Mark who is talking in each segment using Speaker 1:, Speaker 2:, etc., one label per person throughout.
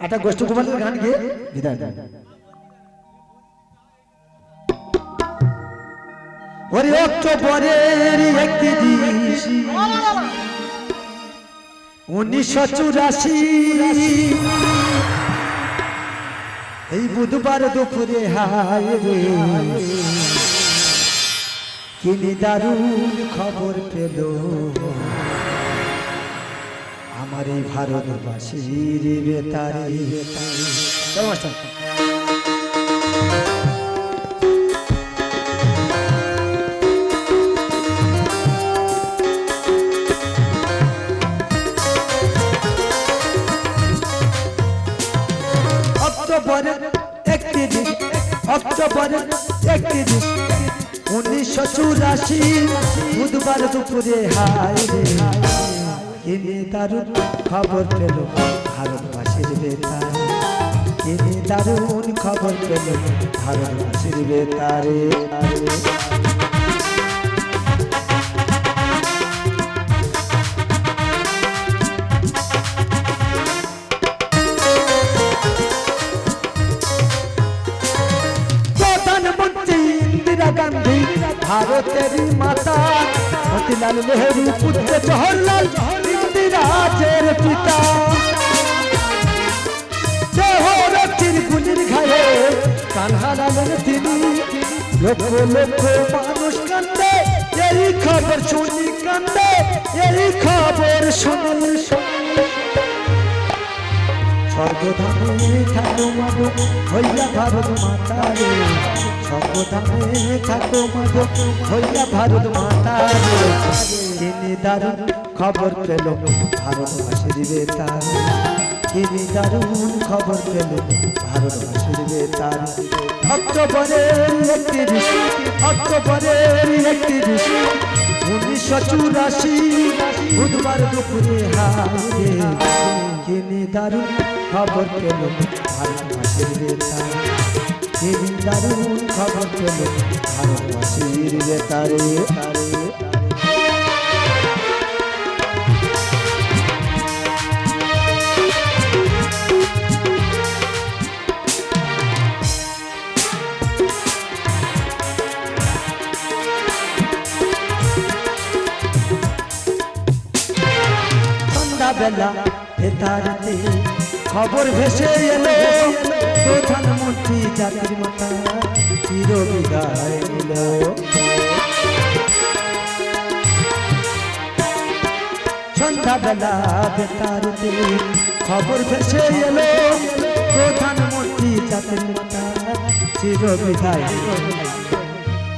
Speaker 1: একটা গোষ্ঠ কুমারের গান গিয়ে বিদায় দেন ওরে অক্টোবরের একটি দিন উনিশশো চুরাশি। এই বুধবার দুপুরে, হায় রে। কিনি দারুণ খবর পেল। আমার এই ভারতবাসীর বেতারে। উনিশশো চুরাশি বুধবার দুপুরে হায় রে। কিনে দারুণ খবর পেল ভারতবাসীর বেতারে। কিনে দারুণ খবর পেল ভারতবাসীর বেতারে। গান্ধী ভারতের মাতা। মতিলাল নেহরু, পুত্র জওহরলাল ইন্দিরাজের পিতা। দেহ দেহরক্ষীর গুলির ঘায়ে কান হারালেন তিনি। লক্ষ লক্ষ মানুষ কান্দে, এই খবর শুনি কান্দে, এই খবর শুনি শুনি। স্বর্গধামে থাকো মাগো, হইয়া ভারত মাতারে। স্বর্গধামে থাকো মাগো, হইয়া ভারত মাতারে। তিনি দারুণ খবর পেল ভারতবাসীর বেতার। তিনি দারুণ খবর পেল ভারতবাসীর বেতার। অক্টোবরের একত্রিশ অক্টোবরের একত্রিশ, উনিশশো চুরাশি, বুধবার দুপুরে হারে কিনি দারুণ খবর পেল। ভারতবাসীর বেতার কিনি দারুণ খবর পেল। ভারতবাসীর বেতারে তারে সন্ধ্যাবেলা ভেতারতে খবর ভেসে এলো, প্রধানমন্ত্রী জাতির মাতা চির বিদায় নিল। সন্ধ্যাবেলা ভেতারতে খবর ভেসে এলো, প্রধানমন্ত্রী জাতির মাতা চির বিদায়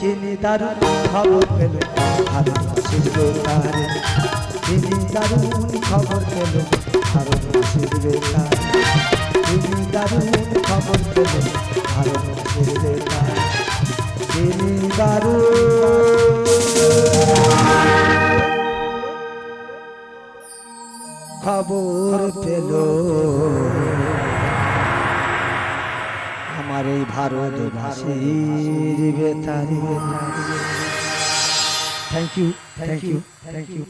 Speaker 1: কিনি দারুণ খবর পেল ভারতবাসীর বেতারে তিনি দারুণ খবর পেল ভারতবাসীর বেতারে তিনি দারুণ খবর পেল ভারতবাসীর বেতারে তিনি দারুণ খবর পেল। আমার এই ভারতবাসীর বেতারে। Thank you thank you thank you